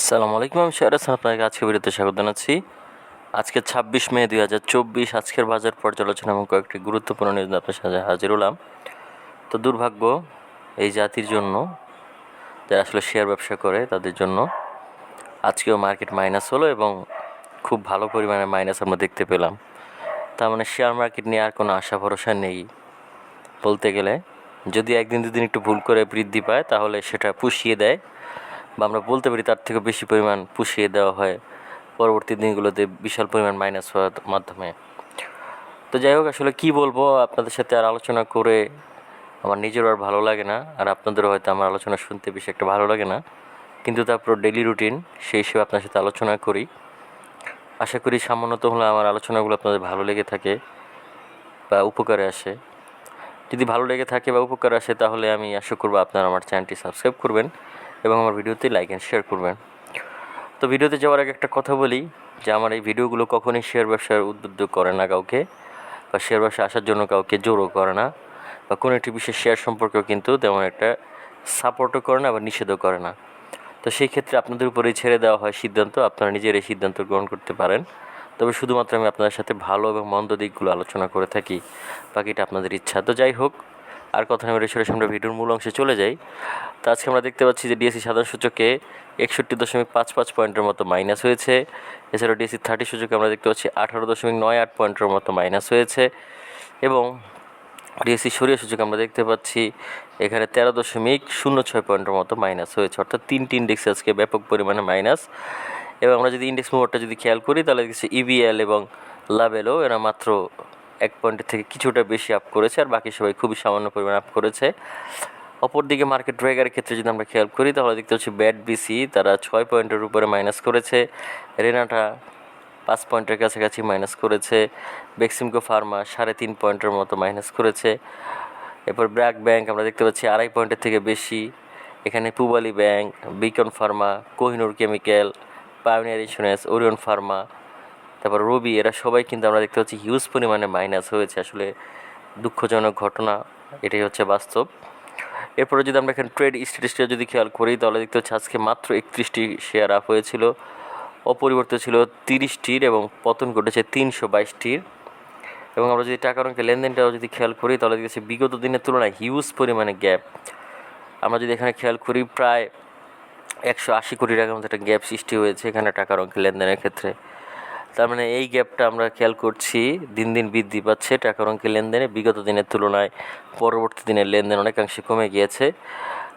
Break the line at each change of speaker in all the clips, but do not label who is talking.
আসসালামু আলাইকুম, আমি শেয়ার হাসান আপনাকে আজকে ভিডিওতে স্বাগত জানাচ্ছি। আজকে ছাব্বিশ মে দুই হাজার চব্বিশ, আজকের বাজার পর্যালোচনা এবং কয়েকটি গুরুত্বপূর্ণ নিউজ আপনার সাথে হাজির হলাম। তো দুর্ভাগ্য, এই জাতির জন্য, যারা আসলে শেয়ার ব্যবসা করে, তাদের জন্য আজকেও মার্কেট মাইনাস হলো এবং খুব ভালো পরিমাণে মাইনাস আমরা দেখতে পেলাম। তার মানে শেয়ার মার্কেট নিয়ে আর কোনো আশা ভরসা নেই। বলতে গেলে, যদি একদিন দুদিন একটু ভুল করে বৃদ্ধি পায়, তাহলে সেটা পুষিয়ে দেয়। বা আমরা বলতে পারি তার থেকে বেশি পরিমাণ পুষিয়ে দেওয়া হয় পরবর্তী দিনগুলোতে বিশাল পরিমাণ মাইনাস হওয়ার মাধ্যমে। তো যাই হোক, আসলে কী বলব, আপনাদের সাথে আর আলোচনা করে আমার নিজেরও আর ভালো লাগে না, আর আপনাদেরও হয়তো আমার আলোচনা শুনতে বেশি একটা ভালো লাগে না। কিন্তু তারপর ডেলি রুটিন সেই হিসেবে আপনার সাথে আলোচনা করি। আশা করি সামান্যত হলে আমার আলোচনাগুলো আপনাদের ভালো লেগে থাকে বা উপকারে আসে। যদি ভালো লেগে থাকে বা উপকার আসে, তাহলে আমি আশা করব আপনারা আমার চ্যানেলটি সাবস্ক্রাইব করবেন। এবং আমার ভিডিওতে লাইক অ্যান্ড শেয়ার করবেন। তো ভিডিওতে যাওয়ার আগে একটা কথা বলি যে আমার এই ভিডিওগুলো কখনোই শেয়ার ব্যবসার উদ্বুদ্ধ করে না কাউকে বা শেয়ার ব্যবসা আসার জন্য কাউকে জোরও করে না বা কোনো একটি বিশেষ শেয়ার সম্পর্কেও কিন্তু তেমন একটা সাপোর্টও করে না বা নিষেধও করে না। তো সেই ক্ষেত্রে আপনাদের উপরেই ছেড়ে দেওয়া হয় সিদ্ধান্ত, আপনারা নিজের এই সিদ্ধান্ত গ্রহণ করতে পারেন। তবে শুধুমাত্র আমি আপনাদের সাথে ভালো এবং মন্দ দিকগুলো আলোচনা করে থাকি, বাকিটা আপনাদের ইচ্ছা। তো যাই হোক আর কথা আমি সরাসরি আমরা ভিডিওর মূল অংশে চলে যাই। তো আজকে আমরা দেখতে পাচ্ছি যে ডিএসসি সাধারণ সূচকে একষট্টি দশমিক পাঁচ পাঁচ পয়েন্টের মতো মাইনাস হয়েছে। এছাড়াও ডিএসসি থার্টি সূচকে আমরা দেখতে পাচ্ছি আঠারো দশমিক নয় আট পয়েন্টের মতো মাইনাস হয়েছে। এবং ডিএসসি সরিয়ে সূচকে আমরা দেখতে পাচ্ছি এখানে তেরো দশমিক শূন্য ছয় পয়েন্টের মতো মাইনাস হয়েছে। অর্থাৎ তিনটি ইন্ডেক্স আজকে ব্যাপক পরিমাণে মাইনাস। এবং আমরা যদি ইন্ডেক্স মুভারটা যদি খেয়াল করি, তাহলে দেখছি ইবিএল এবং লাভেলও এরা মাত্র এক পয়েন্টের থেকে কিছুটা বেশি আপ করেছে আর বাকি সবাই খুবই সামান্য পরিমাণ আপ করেছে। অপরদিকে মার্কেট ড্রেগারের ক্ষেত্রে যদি আমরা খেয়াল করি, তাহলে দেখতে পাচ্ছি ব্যাট বিসি তারা ছয় পয়েন্টের উপরে মাইনাস করেছে। রেনাটা পাঁচ পয়েন্টের কাছাকাছি মাইনাস করেছে। বেক্সিমকো ফার্মা সাড়ে তিন পয়েন্টের মতো মাইনাস করেছে। এরপর ব্র্যাক ব্যাংক আমরা দেখতে পাচ্ছি আড়াই পয়েন্টের থেকে বেশি। এখানে Pubali bank Beacon pharma Kohinoor chemical Pioneer insurance Orion pharma তারপর রবি, এরা সবাই কিন্তু আমরা দেখতে পাচ্ছি হিউজ পরিমাণে মাইনাস হয়েছে। আসলে দুঃখজনক ঘটনা, এটাই হচ্ছে বাস্তব। এরপরে যদি আমরা এখানে ট্রেড স্ট্যাটিস্টিক যদি খেয়াল করি, তাহলে দেখতে হচ্ছে আজকে মাত্র একত্রিশটি শেয়ার আপ হয়েছিল। অপরিবর্তিত ছিল তিরিশটির এবং পতন ঘটেছে তিনশো বাইশটির। এবং আমরা যদি টাকার অঙ্কে লেনদেনটাও যদি খেয়াল করি, তাহলে দেখছি বিগত দিনের তুলনায় হিউজ পরিমাণে গ্যাপ আমরা যদি এখানে খেয়াল করি, প্রায় একশো আশি কোটি টাকার মতো একটা গ্যাপ সৃষ্টি হয়েছে এখানে টাকার অঙ্কে লেনদেনের ক্ষেত্রে। তার মানে এই গ্যাপটা আমরা খেয়াল করছি, দিন দিন বৃদ্ধি পাচ্ছে, টাকার অঙ্কে লেনদেনে বিগত দিনের তুলনায় পরবর্তী দিনের লেনদেন অনেকাংশে কমে গিয়েছে।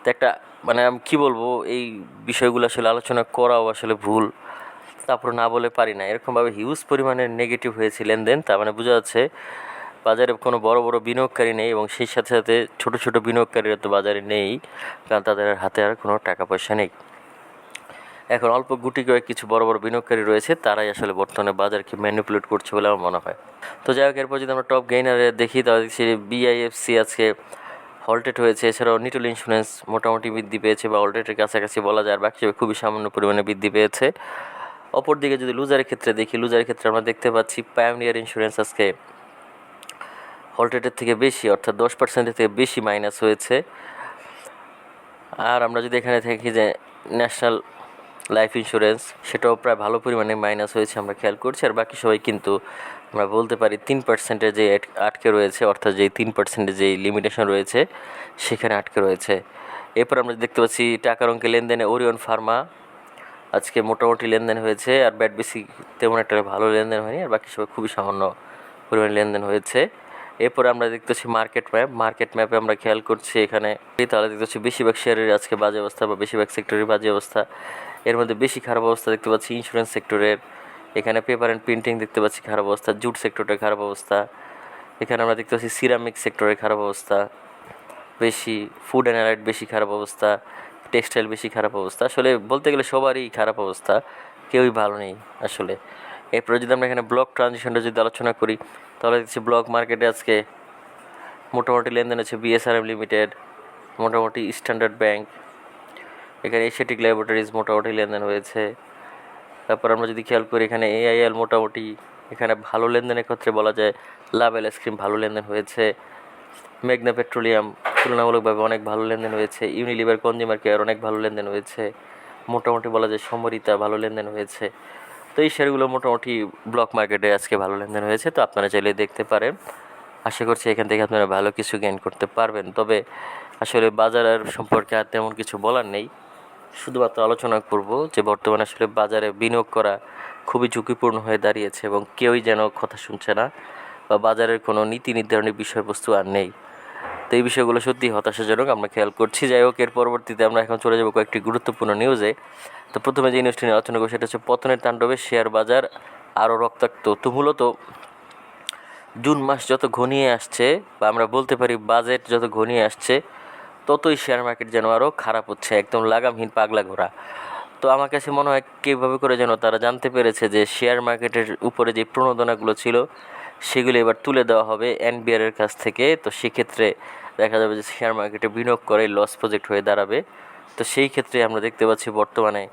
তো একটা মানে আমি কী বলব, এই বিষয়গুলো আসলে আলোচনা করাও আসলে ভুল। তারপর না বলে পারি না। এরকমভাবে হিউজ পরিমাণে নেগেটিভ হয়েছে লেনদেন, তার মানে বোঝা যাচ্ছে বাজারে কোনো বড় বড় বিনিয়োগকারী নেই এবং সেই সাথে সাথে ছোট ছোট বিনিয়োগকারীরা তো বাজারে নেই, কারণ তাদের হাতে আর কোনো টাকা পয়সা নেই। এখন অল্প গুটি কয়েক কিছু বড় বড় বিনিয়োগকারী রয়েছে, তারাই আসলে বর্তমানে বাজারকে ম্যানিপুলেট করছে বলে আমার মনে হয়। তো যাই হোক, এরপর যদি আমরা টপ গেইনারে দেখি, তাহলে দেখছি বিআইএফসি আজকে হলটেড হয়েছে। এছাড়াও নিটল ইন্স্যুরেন্স মোটামুটি বৃদ্ধি পেয়েছে বা অলটেটের কাছাকাছি বলা যায়, আর বাকি খুবই সামান্য পরিমাণে বৃদ্ধি পেয়েছে। অপরদিকে যদি লুজারের ক্ষেত্রে দেখি লুজারের ক্ষেত্রে আমরা দেখতে পাচ্ছি পায়োনিয়ার ইন্স্যুরেন্স আজকে হলটেটের থেকে বেশি, অর্থাৎ দশ পার্সেন্টের থেকে বেশি মাইনাস হয়েছে। আর আমরা যদি এখানে থাকি যে ন্যাশনাল লাইফ ইন্স্যুরেন্স, সেটাও প্রায় ভালো পরিমাণে মাইনাস হয়েছে আমরা খেয়াল করছি। আর বাকি সবাই কিন্তু আমরা বলতে পারি তিন পার্সেন্টের যে আটকে রয়েছে, অর্থাৎ যেই তিন পার্সেন্টের যেই লিমিটেশন রয়েছে, সেখানে আটকে রয়েছে। এরপর আমরা দেখতে পাচ্ছি টাকার অঙ্কে লেনদেনে ওরিয়ন ফার্মা আজকে মোটামুটি লেনদেন হয়েছে, আর ব্যাট বেশি তেমন একটা ভালো লেনদেন হয়নি, আর বাকি সবাই খুবই সামান্য পরিমাণে লেনদেন হয়েছে। এরপরে আমরা দেখতেছি মার্কেট ম্যাপ মার্কেট ম্যাপে আমরা খেয়াল করছি এখানে তাহলে দেখতেছি বেশিরভাগ শেয়ারের আজকে বাজে অবস্থা বা বেশিরভাগ সেক্টরের বাজে অবস্থা। এর মধ্যে বেশি খারাপ অবস্থা দেখতে পাচ্ছি ইন্স্যুরেন্স সেক্টরের এখানে পেপার অ্যান্ড প্রিন্টিং দেখতে পাচ্ছি খারাপ অবস্থা, জুট সেক্টরের খারাপ অবস্থা। এখানে আমরা দেখতে পাচ্ছি সিরামিক সেক্টরের খারাপ অবস্থা। বেশি ফুড অ্যান্ড বেশি খারাপ অবস্থা টেক্সটাইল বেশি খারাপ অবস্থা। আসলে বলতে গেলে সবারই খারাপ অবস্থা, কেউই ভালো নেই আসলে। এরপরে যদি আমরা এখানে ব্লক ট্রানজিশনটা যদি আলোচনা করি, তাহলে দেখছি ব্লক মার্কেটে আজকে মোটামুটি লেনদেন আছে বিএসআরএম লিমিটেড মোটামুটি স্ট্যান্ডার্ড ব্যাংক এখানে এশিয়াটিক ল্যাবরেটরিজ মোটামুটি লেনদেন হয়েছে। তারপর আমরা যদি খেয়াল করি, এখানে এআইএল মোটামুটি এখানে ভালো লেনদেনের ক্ষেত্রে বলা যায় লাভ এল আইসক্রিম ভালো লেনদেন হয়েছে। মেঘনা পেট্রোলিয়াম তুলনামূলকভাবে অনেক ভালো লেনদেন হয়েছে। ইউনিলিভার কনজিউমার কেয়ার অনেক ভালো লেনদেন হয়েছে। মোটামুটি বলা যায় সমরিতা ভালো লেনদেন হয়েছে। তো এই শেয়ারগুলো মোটামুটি ব্লক মার্কেটে আজকে ভালো লেনদেন হয়েছে, তো আপনারা চাইলে দেখতে পারেন। আশা করছি এখান থেকে আপনারা ভালো কিছু গেইন করতে পারবেন। তবে আসলে বাজারের সম্পর্কে আর তেমন কিছু বলার নেই। শুধুমাত্র আলোচনা করব যে বর্তমানে আসলে বাজারে বিনিয়োগ করা খুবই ঝুঁকিপূর্ণ হয়ে দাঁড়িয়েছে এবং কেউই যেন কথা শুনছে না বা বাজারের কোনো নীতি নির্ধারণী বিষয়বস্তু আর নেই। তো এই বিষয়গুলো সত্যি হতাশাজনক, আমরা খেয়াল করছি। যাই হোক, এর পরবর্তীতে আমরা এখন চলে যাব কয়েকটি গুরুত্বপূর্ণ নিউজে তো প্রথমে যে নিউজটি নিয়ে আলোচনা করব, সেটা হচ্ছে পতনের তাণ্ডবে শেয়ার বাজার আরও রক্তাক্ত। তো মূলত জুন মাস যত ঘনিয়ে আসছে, বা আমরা বলতে পারি বাজেট যত ঘনিয়ে আসছে, ততই শেয়ার মার্কেট যেন আরও খারাপ হচ্ছে, একদম লাগামহীন পাগলা ঘোরা তো আমার কাছে মনে হয় কীভাবে করে যেন তারা জানতে পেরেছে যে শেয়ার মার্কেটের উপরে যে প্রণোদনাগুলো ছিল সেগুলো এবার তুলে দেওয়া হবে এনবিআর এর কাছ থেকে। তো সেক্ষেত্রে দেখা যাবে যে শেয়ার মার্কেটে বিনিয়োগ করে লস প্রজেক্ট হয়ে দাঁড়াবে। তো সেই ক্ষেত্রে আমরা দেখতে পাচ্ছি বর্তমানে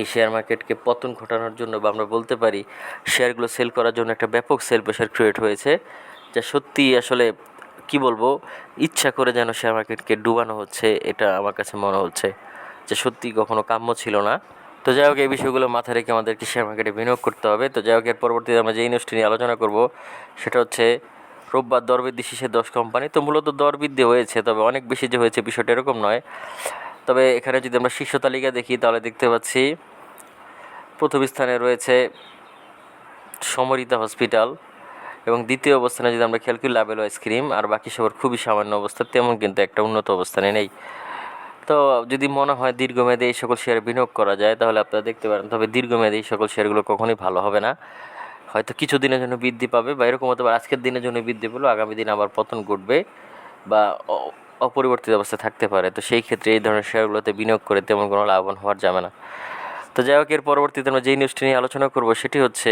এই শেয়ার মার্কেটকে পতন ঘটানোর জন্য বা আমরা বলতে পারি শেয়ারগুলো সেল করার জন্য একটা ব্যাপক সেল প্রেশার ক্রিয়েট হয়েছে। যা সত্যি আসলে কি বলব, ইচ্ছা করে যেন শেয়ার মার্কেটকে ডুবানো হচ্ছে, এটা আমার কাছে মনে হচ্ছে। যে সত্যি কখনো কাম্য ছিল না। তো যাই হোক, এই বিষয়গুলো মাথায় রেখে আমাদেরকে শেয়ার মার্কেটে বিনিয়োগ করতে হবে। তো যাই হোক, এর পরবর্তীতে আমরা যে নিউজটি নিয়ে আলোচনা করব, সেটা হচ্ছে রোববার দরবৃদ্ধি শীর্ষে দশ কোম্পানি তো মূলত দরবৃদ্ধি হয়েছে, তবে অনেক বেশি যে হয়েছে বিষয়টা এরকম নয়। তবে এখানে যদি আমরা শীর্ষ তালিকা দেখি, তাহলে দেখতে পাচ্ছি প্রথম স্থানে রয়েছে সমরিতা হসপিটাল এবং দ্বিতীয় অবস্থানে যদি আমরা খেয়াল করি লাভেল আইসক্রিম আর বাকি সবার খুবই সামান্য অবস্থা, তেমন কিন্তু একটা উন্নত অবস্থানে নেই। তো যদি মনে হয় দীর্ঘমেয়াদে এই সকল শেয়ারে বিনিয়োগ করা যায়, তাহলে আপনারা দেখতে পারেন। তবে দীর্ঘমেয়াদে এই সকল শেয়ারগুলো কখনোই ভালো হবে না। হয়তো কিছু দিনের জন্য বৃদ্ধি পাবে বা এরকম হতে পারে আজকের দিনের জন্য বৃদ্ধি পেল আগামী দিন আবার পতন ঘটবে বা অপরিবর্তিত অবস্থায় থাকতে পারে। তো সেই ক্ষেত্রে এই ধরনের শেয়ারগুলোতে বিনিয়োগ করে তেমন কোনো লাভবান হওয়ার যাবে না তো যাই হোক, এর পরবর্তীতে আমরা যেই নিউজটি নিয়ে আলোচনা করব, সেটি হচ্ছে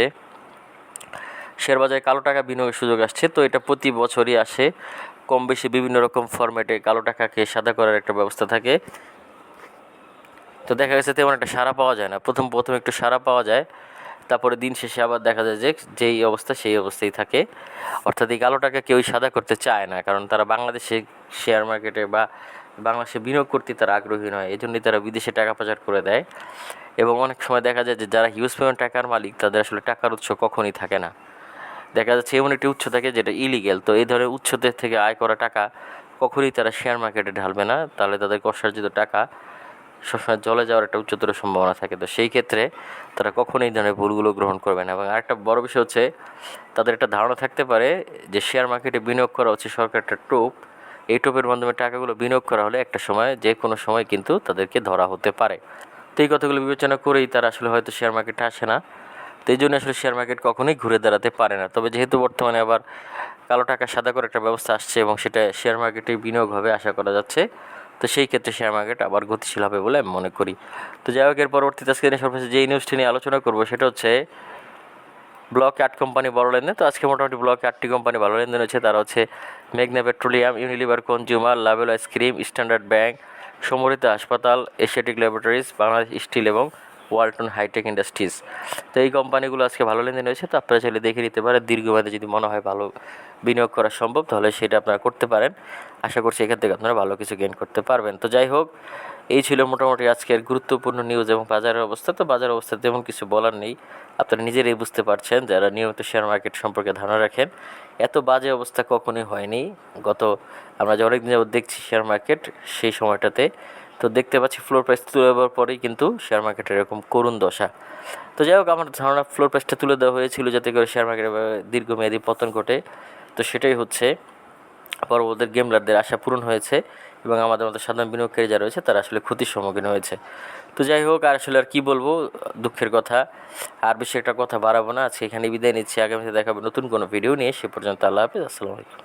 শেয়ার বাজারে কালো টাকা বিনিয়োগের সুযোগ আসছে, তো এটা প্রতি বছরই আসে। কম বেশি বিভিন্ন রকম ফরম্যাটে কালো টাকাকে সাদা করার একটা ব্যবস্থা থাকে। তো দেখা গেছে তেমন একটা সাড়া পাওয়া যায় না। প্রথম প্রথম একটু সাড়া পাওয়া যায়, তারপরে দিন শেষে আবার দেখা যায় যে যেই অবস্থা সেই অবস্থায় থাকে। অর্থাৎ এই কালো টাকা কেউই সাদা করতে চায় না, কারণ তারা বাংলাদেশে শেয়ার মার্কেটে বা বাংলাদেশে বিনিয়োগ করতে তারা আগ্রহী নয় এই জন্যই তারা বিদেশে টাকা পাচার করে দেয়। এবং অনেক সময় দেখা যায় যে যারা হিউজ পরিমাণ টাকার মালিক, তাদের আসলে টাকার উৎস কখনই থাকে না। দেখা যাচ্ছে এমন একটি উৎস থাকে যেটা ইলিগেল তো এই ধরনের উৎসদের থেকে আয় করা টাকা কখনই তারা শেয়ার মার্কেটে ঢালবে না। তাহলে তাদের অর্জিত টাকা সবসময় জলে যাওয়ার একটা উচ্চতর সম্ভাবনা থাকে। তো সেই ক্ষেত্রে তারা কখনোই এই ধরনের ভুলগুলো গ্রহণ করবে না। এবং আরেকটা বড় বিষয় হচ্ছে, তাদের একটা ধারণা থাকতে পারে যে শেয়ার মার্কেটে বিনিয়োগ করা হচ্ছে সরকার একটা টোপ। এই টোপের মাধ্যমে টাকাগুলো বিনিয়োগ করা হলে একটা সময়, যে কোনো সময় কিন্তু তাদেরকে ধরা হতে পারে। তো এই কথাগুলো বিবেচনা করেই তারা আসলে হয়তো শেয়ার মার্কেটে আসে না। তো এই জন্য আসলে শেয়ার মার্কেট কখনোই ঘুরে দাঁড়াতে পারে না। তবে যেহেতু বর্তমানে আবার কালো টাকা সাদা করে একটা ব্যবস্থা আসছে এবং সেটা শেয়ার মার্কেটে বিনিয়োগ হবে আশা করা যাচ্ছে, তো সেই ক্ষেত্রে শেয়ার মার্কেট আবার গতিশীল হবে বলে আমি মনে করি। তো যাই হোক, এর পরবর্তীতে আজকে সর্বশেষ যেই নিউজটি নিয়ে আলোচনা করব সেটা হচ্ছে ব্লকে আট কোম্পানি বড় লেনদেন। তো আজকে মোটামুটি ব্লকে আটটি কোম্পানি ভালো লেনদেন হচ্ছে তারা হচ্ছে মেঘনা petroleum Unilever consumer Lovello ice cream Standard Bank Samorita হাসপাতাল এশিয়াটিক ল্যাবরেটরিজ বাংলাদেশ স্টিল এবং ওয়ালটন হাইটেক ইন্ডাস্ট্রিজ। তো এই কোম্পানিগুলো আজকে ভালো লেনদেন হয়েছে, তো আপনারা চাইলে দেখে নিতে পারেন। দীর্ঘমেয়াদে যদি মনে হয় ভালো বিনিয়োগ করা সম্ভব, তাহলে সেটা আপনারা করতে পারেন। আশা করছি এখান থেকে আপনারা ভালো কিছু গেইন করতে পারবেন। তো যাই হোক, এই ছিল মোটামুটি আজকের গুরুত্বপূর্ণ নিউজ এবং বাজারের অবস্থা। তো বাজার অবস্থা তেমন কিছু বলার নেই। আপনারা নিজেরাই বুঝতে পারছেন যারা নিয়মিত শেয়ার মার্কেট সম্পর্কে ধারণা রাখেন, এত বাজে অবস্থা কখনোই হয়নি। গত আমরা যে অনেকদিন যাবত দেখছি শেয়ার মার্কেট সেই সময়টাতে তো দেখতে পাচ্ছি ফ্লোর প্রাইস তুলে দেওয়ার পরেই কিন্তু শেয়ার মার্কেটের এরকম করুণ দশা। তো যাই হোক, আমার ধারণা ফ্লোর প্রাইসটা তুলে দেওয়া হয়েছিল যাতে করে শেয়ার মার্কেটে দীর্ঘমেয়াদী পতন ঘটে। তো সেটাই হচ্ছে পরবর্তী গেমলারদের আশা পূরণ হয়েছে এবং আমাদের মতো সাধারণ বিনিয়োগকারী যারা রয়েছে, তারা আসলে ক্ষতির সম্মুখীন হয়েছে। তো যাই হোক, আর আসলে আর কী বলব, দুঃখের কথা। আর বেশি একটা কথা বাড়াবো না, আজকে এখানে বিদায় নিচ্ছি। আগামীতে দেখাবো নতুন কোনো ভিডিও নিয়ে। সে পর্যন্ত আল্লাহ হাফিজ, আসসালামু আলাইকুম।